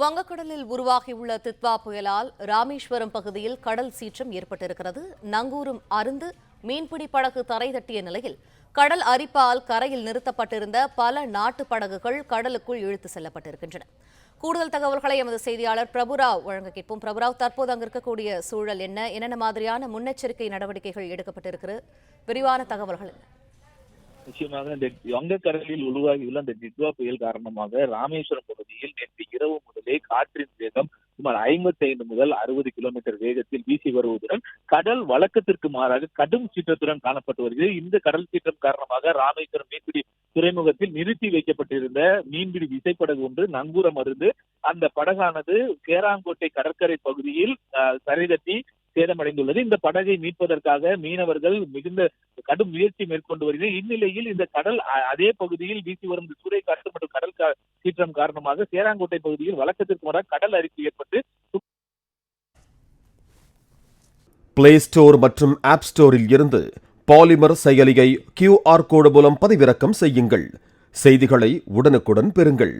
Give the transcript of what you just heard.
வங்கக்கடலில் உருவாகியுள்ள தித்வா புயலால் ராமேஸ்வரம் பகுதியில் கடல் சீற்றம் ஏற்பட்டிருக்கிறது. நங்கூரும் அருந்து மீன்பிடி படகு தரை தட்டிய நிலையில் கடல் அரிப்பால் கரையில் நிறுத்தப்பட்டிருந்த பல நாட்டு படகுகள் கடலுக்குள் இழுத்து செல்லப்பட்டிருக்கின்றன. கூடுதல் தகவல்களை எமது செய்தியாளர் பிரபுராவ் வழங்க கேட்போம். பிரபுராவ் தற்போது அங்கு இருக்கக்கூடிய சூழல் என்ன? என்னென்ன மாதிரியான முன்னெச்சரிக்கை நடவடிக்கைகள் எடுக்கப்பட்டிருக்கிறது? விரிவான தகவல்கள் என்ன? நிச்சயமாக இந்த வங்கக்கடலில் உருவாகியுள்ள இந்த டிட்வா புயல் காரணமாக ராமேஸ்வரம் பகுதியில் நேற்று இரவு முதலே காற்றின் வேகம் சுமார் ஐம்பத்தி ஐந்து முதல் அறுபது கிலோமீட்டர் வேகத்தில் வீசி வருவதுடன் கடல் வழக்கத்திற்கு மாறாக கடும் சீற்றத்துடன் காணப்பட்டு வருகிறது. இந்த கடல் சீற்றம் காரணமாக ராமேஸ்வரம் மீன்பிடி துறைமுகத்தில் நிறுத்தி வைக்கப்பட்டிருந்த மீன்பிடி விசைப்படகு ஒன்று நங்கூரம் அருந்து அந்த படகானது கேராங்கோட்டை கடற்கரை பகுதியில் அஹ், சரிதட்டி சேதமடைந்துள்ளது. இந்த படகை மீட்பதற்காக மீனவர்கள் மிகுந்த கடும் முயற்சி மேற்கொண்டு வருகிறது இந்நிலையில் இந்த கடல் அதே பகுதியில் வீசி வரும் இந்த சூறைக்காற்று மற்றும் கடல் சீற்றம் காரணமாக சேராங்கோட்டை பகுதியில் வழக்கத்திற்கு வர கடல் அரிப்பு ஏற்பட்டு பிளே ஸ்டோர் மற்றும் ஆப் ஸ்டோரில் இருந்து பாலிமர் செயலியை கியூஆர் கோடு மூலம் பதிவிறக்கம் செய்யுங்கள். செய்திகளை உடனுக்குடன் பெறுங்கள்.